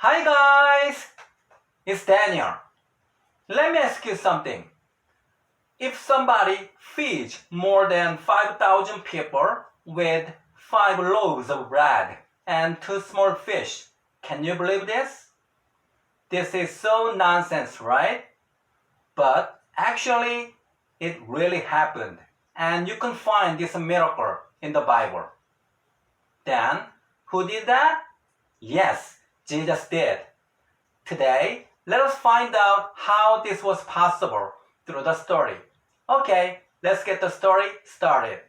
Hi guys, it's Daniel. Let me ask you something. If somebody feeds more than 5,000 people with 5 loaves of bread and 2 small fish, can you believe this? This is so nonsense, right? But actually, it really happened. And you can find this miracle in the Bible. Then, who did that? Yes, Jesus did. Today, let us find out how this was possible through the story. Okay, let's get the story started.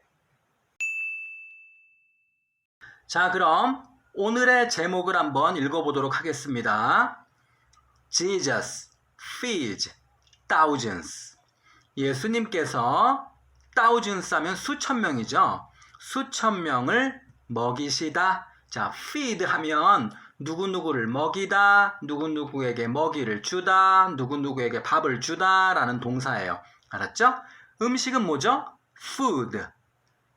자, 그럼 오늘의 제목을 한번 읽어보도록 하겠습니다. Jesus feeds thousands. 예수님께서 thousands 하면 수천 명이죠. 수천 명을 먹이시다. 자, feed 하면 누구누구를 먹이다, 누구누구에게 먹이를 주다, 누구누구에게 밥을 주다 라는 동사예요. 알았죠? 음식은 뭐죠? food.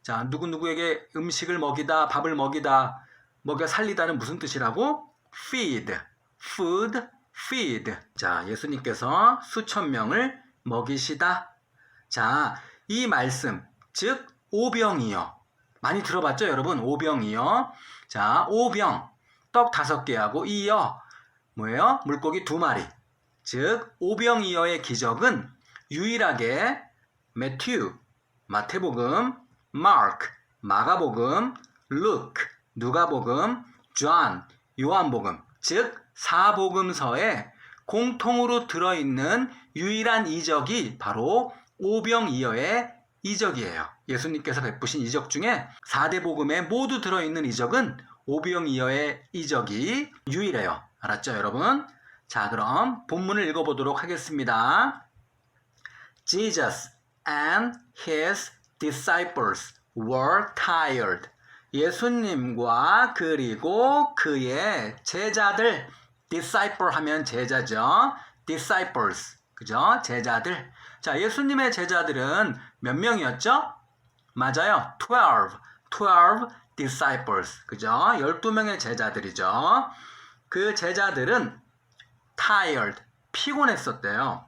자, 누구누구에게 음식을 먹이다, 밥을 먹이다, 먹여 살리다는 무슨 뜻이라고? feed. food, feed. 자, 예수님께서 수천 명을 먹이시다. 자, 이 말씀, 즉, 오병이요. 많이 들어봤죠, 여러분? 오병이요. 자, 오병. 떡 다섯 개하고 이어. 뭐예요? 물고기 두 마리. 즉, 오병이어의 기적은 유일하게 매튜, 마태복음, 마크, 마가복음, 루크, 누가복음, 존, 요한복음, 즉 사복음서에 공통으로 들어있는 유일한 이적이 바로 오병이어의 이적이에요. 예수님께서 베푸신 이적 중에 4대 복음에 모두 들어있는 이적은 오병이어의 이적이 유일해요. 알았죠, 여러분? 자, 그럼 본문을 읽어보도록 하겠습니다. Jesus and his disciples were tired. 예수님과 그리고 그의 제자들, disciple 하면 제자죠. disciples, 그죠? 제자들. 자, 예수님의 제자들은 몇 명이었죠? 맞아요. 12. 12 disciples. 그죠? 12명의 제자들이죠. 그 제자들은 tired. 피곤했었대요.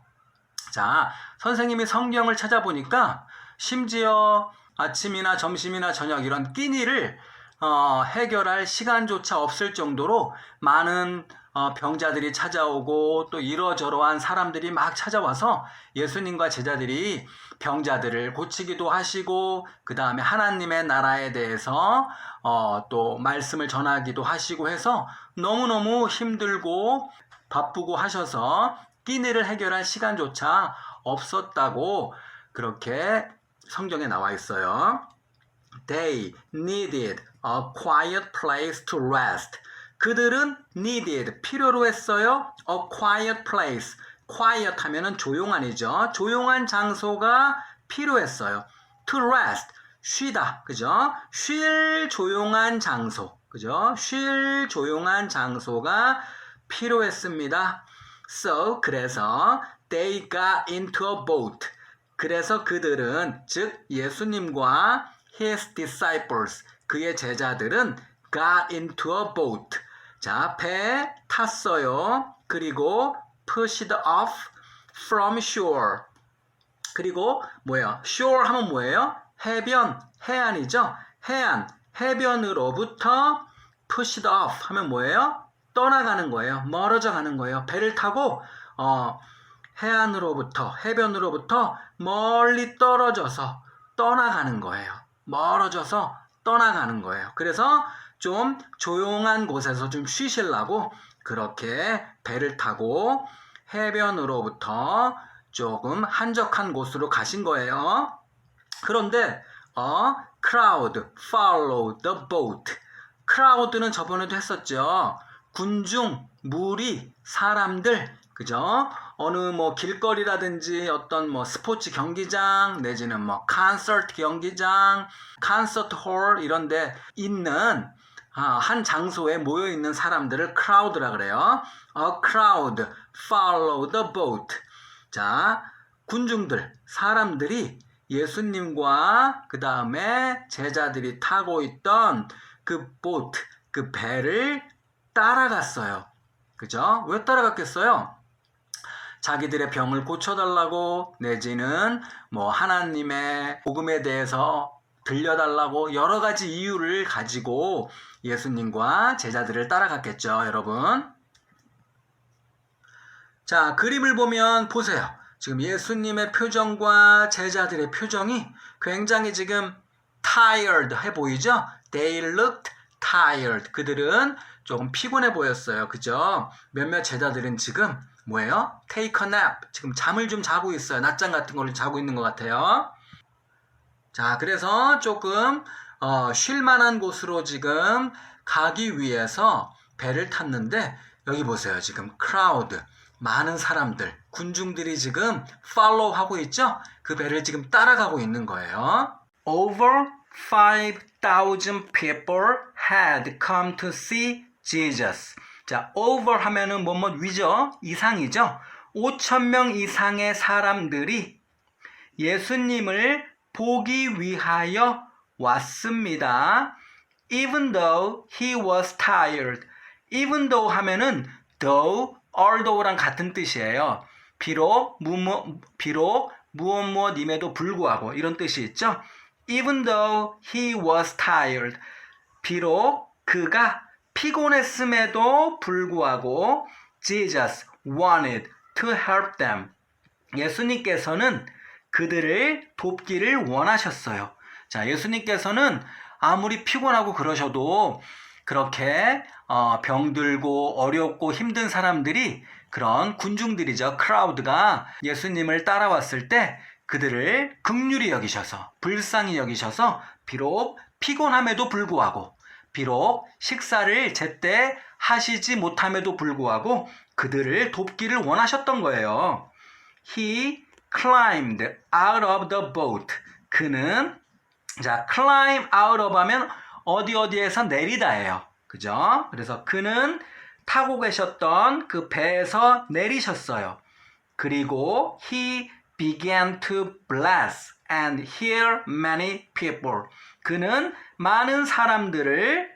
자, 선생님이 성경을 찾아보니까 심지어 아침이나 점심이나 저녁 이런 끼니를 어, 해결할 시간조차 없을 정도로 많은 어, 병자들이 찾아오고 또 이러저러한 사람들이 막 찾아와서 예수님과 제자들이 병자들을 고치기도 하시고 그 다음에 하나님의 나라에 대해서 어, 또 말씀을 전하기도 하시고 해서 너무너무 힘들고 바쁘고 하셔서 끼니를 해결할 시간조차 없었다고 그렇게 성경에 나와 있어요. They needed a quiet place to rest. 그들은 needed 필요로 했어요. A quiet place. quiet 하면은 조용한이죠. 조용한 장소가 필요했어요. To rest. 쉬다. 그죠? 쉴 조용한 장소. 그죠? 쉴 조용한 장소가 필요했습니다. So 그래서 they got into a boat. 그래서 그들은 즉 예수님과 his disciples 그의 제자들은 got into a boat. 자, 배 탔어요. 그리고 pushed off from shore. 그리고 뭐예요? shore 하면 뭐예요? 해변, 해안이죠? 해안, 해변으로부터 pushed off 하면 뭐예요? 떠나가는 거예요. 멀어져 가는 거예요. 배를 타고 어, 해안으로부터 해변으로부터 멀리 떨어져서 떠나가는 거예요. 멀어져서 떠나가는 거예요. 그래서 좀 조용한 곳에서 좀 쉬시려고 그렇게 배를 타고 해변으로부터 조금 한적한 곳으로 가신 거예요. 그런데 어, crowd followed the boat. crowd는 저번에도 했었죠. 군중, 무리, 사람들, 그죠? 어느 뭐 길거리라든지 어떤 뭐 스포츠 경기장 내지는 뭐 콘서트 경기장, 콘서트 홀 이런 데 있는 아, 한 장소에 모여 있는 사람들을 crowd라 그래요. A crowd follow the boat. 자, 군중들, 사람들이 예수님과 그 다음에 제자들이 타고 있던 그 보트, 그 배를 따라갔어요. 그죠? 왜 따라갔겠어요? 자기들의 병을 고쳐달라고 내지는 뭐 하나님의 복음에 대해서 들려달라고 여러 가지 이유를 가지고 예수님과 제자들을 따라갔겠죠, 여러분. 자, 그림을 보면 보세요. 지금 예수님의 표정과 제자들의 표정이 굉장히 지금 tired 해 보이죠? They looked tired. 그들은 조금 피곤해 보였어요. 그죠? 몇몇 제자들은 지금 뭐예요? Take a nap. 지금 잠을 좀 자고 있어요. 낮잠 같은 걸 자고 있는 것 같아요. 자, 그래서 조금 어, 쉴만한 곳으로 지금 가기 위해서 배를 탔는데 여기 보세요. 지금 crowd 많은 사람들 군중들이 지금 follow 하고 있죠? 그 배를 지금 따라가고 있는 거예요. Over 5,000 people had come to see Jesus. 자, over 하면은 뭐뭐 위죠? 이상이죠? 5천 명 이상의 사람들이 예수님을 보기 위하여 왔습니다. Even though he was tired. Even though 하면은 though, although랑 같은 뜻이에요. 비록 무무 비록 무엇 무엇임에도 불구하고 이런 뜻이 있죠. Even though he was tired. 비록 그가 피곤했음에도 불구하고 Jesus wanted to help them. 예수님께서는 그들을 돕기를 원하셨어요. 자, 예수님께서는 아무리 피곤하고 그러셔도 그렇게 어, 병들고 어렵고 힘든 사람들이 그런 군중들이죠. 크라우드가 예수님을 따라왔을 때 그들을 극률히 여기셔서 불쌍히 여기셔서 비록 피곤함에도 불구하고 비록 식사를 제때 하시지 못함에도 불구하고 그들을 돕기를 원하셨던 거예요. He climbed out of the boat. 그는 자 climb out of 하면 어디 어디에서 내리다예요. 그죠? 그래서 그는 타고 계셨던 그 배에서 내리셨어요. 그리고 he began to bless and heal many people. 그는 많은 사람들을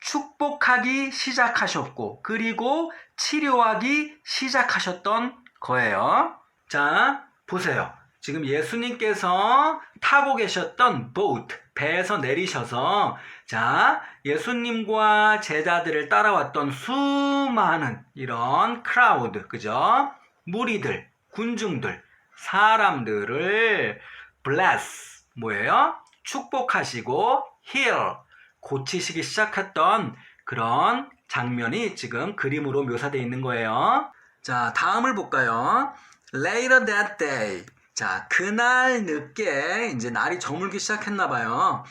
축복하기 시작하셨고, 그리고 치료하기 시작하셨던 거예요. 자, 보세요. 지금 예수님께서 타고 계셨던 boat, 배에서 내리셔서, 자, 예수님과 제자들을 따라왔던 수많은 이런 크라우드, 그죠? 무리들, 군중들, 사람들을 bless, 뭐예요? 축복하시고 heal, 고치시기 시작했던 그런 장면이 지금 그림으로 묘사되어 있는 거예요. 자, 다음을 볼까요? Later that day. 자, 그날 늦게 이제 날이 저물기 시작했나 봐요.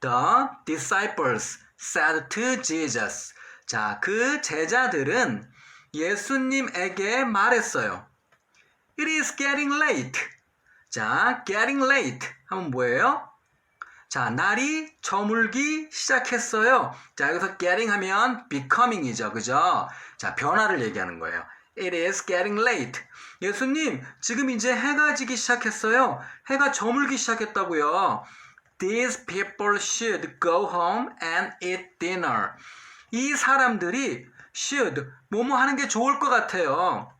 The disciples said to Jesus. 자, 그 제자들은 예수님에게 말했어요. It is getting late. 자, getting late 하면 뭐예요? 자, 날이 저물기 시작했어요. 자, 여기서 getting 하면 becoming이죠. 그죠? 자, 변화를 얘기하는 거예요. It is getting late. 예수님, 지금 이제 해가 지기 시작했어요. 해가 저물기 시작했다고요. These people should go home and eat dinner. 이 사람들이 should 뭐뭐 하는 게 좋을 것 같아요.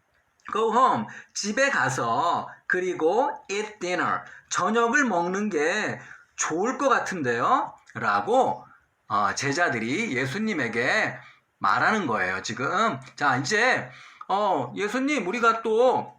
Go home 집에 가서 그리고 eat dinner 저녁을 먹는 게 좋을 것 같은데요. 라고 어, 제자들이 예수님에게 말하는 거예요. 지금 자 이제 어, 예수님 우리가 또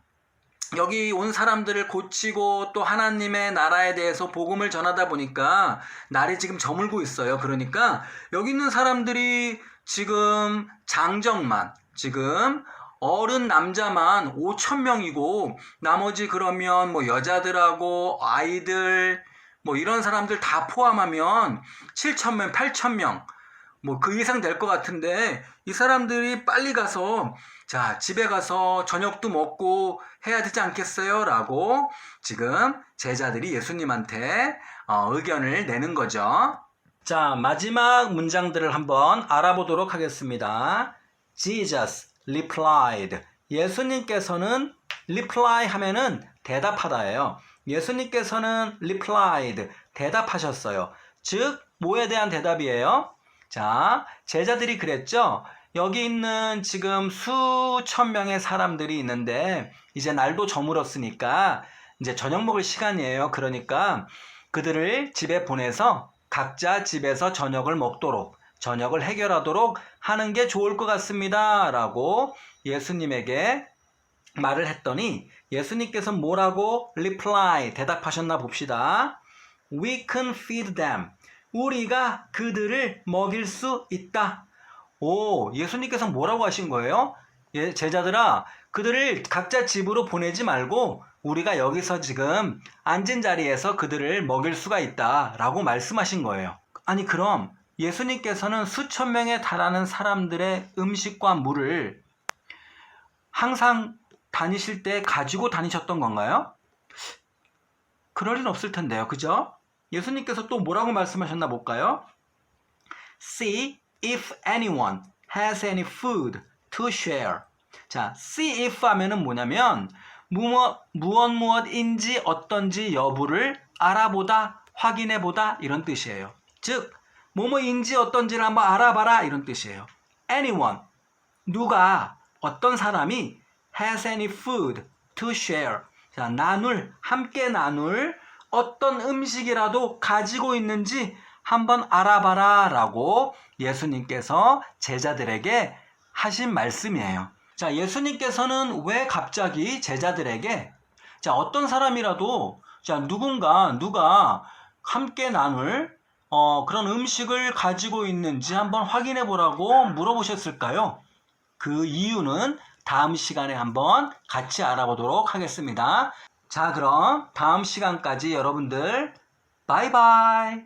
여기 온 사람들을 고치고 또 하나님의 나라에 대해서 복음을 전하다 보니까 날이 지금 저물고 있어요. 그러니까 여기 있는 사람들이 지금 장정만 지금 어른 남자만 5천 명이고 나머지 그러면 뭐 여자들하고 아이들 뭐 이런 사람들 다 포함하면 7천 명, 8천 명 뭐 그 이상 될 것 같은데 이 사람들이 빨리 가서 자 집에 가서 저녁도 먹고 해야 되지 않겠어요? 라고 지금 제자들이 예수님한테 어, 의견을 내는 거죠. 자, 마지막 문장들을 한번 알아보도록 하겠습니다. Jesus replied. 예수님께서는 reply 하면은 대답하다예요. 예수님께서는 replied. 대답하셨어요. 즉, 뭐에 대한 대답이에요? 자, 제자들이 그랬죠? 여기 있는 지금 수천 명의 사람들이 있는데 이제 날도 저물었으니까 이제 저녁 먹을 시간이에요. 그러니까 그들을 집에 보내서 각자 집에서 저녁을 먹도록 저녁을 해결하도록 하는 게 좋을 것 같습니다. 라고 예수님에게 말을 했더니 예수님께서 뭐라고 reply 대답하셨나 봅시다. We can feed them. 우리가 그들을 먹일 수 있다. 오, 예수님께서 뭐라고 하신 거예요? 예, 제자들아, 그들을 각자 집으로 보내지 말고 우리가 여기서 지금 앉은 자리에서 그들을 먹일 수가 있다. 라고 말씀하신 거예요. 아니, 그럼 예수님께서는 수천 명에 달하는 사람들의 음식과 물을 항상 다니실 때 가지고 다니셨던 건가요? 그럴 일 없을 텐데요. 그죠? 예수님께서 또 뭐라고 말씀하셨나 볼까요? See if anyone has any food to share. 자, see if 하면은 뭐냐면 무엇 무엇 무엇인지 어떤지 여부를 알아보다, 확인해보다 이런 뜻이에요. 즉 뭐뭐인지 어떤지를 한번 알아봐라 이런 뜻이에요. Anyone 누가 어떤 사람이 has any food to share. 자, 나눌 함께 나눌 어떤 음식이라도 가지고 있는지 한번 알아봐라 라고 예수님께서 제자들에게 하신 말씀이에요. 자, 예수님께서는 왜 갑자기 제자들에게 자, 어떤 사람이라도 자, 누군가 누가 함께 나눌 어, 그런 음식을 가지고 있는지 한번 확인해 보라고 물어보셨을까요? 그 이유는 다음 시간에 한번 같이 알아보도록 하겠습니다. 자, 그럼 다음 시간까지 여러분들 바이바이.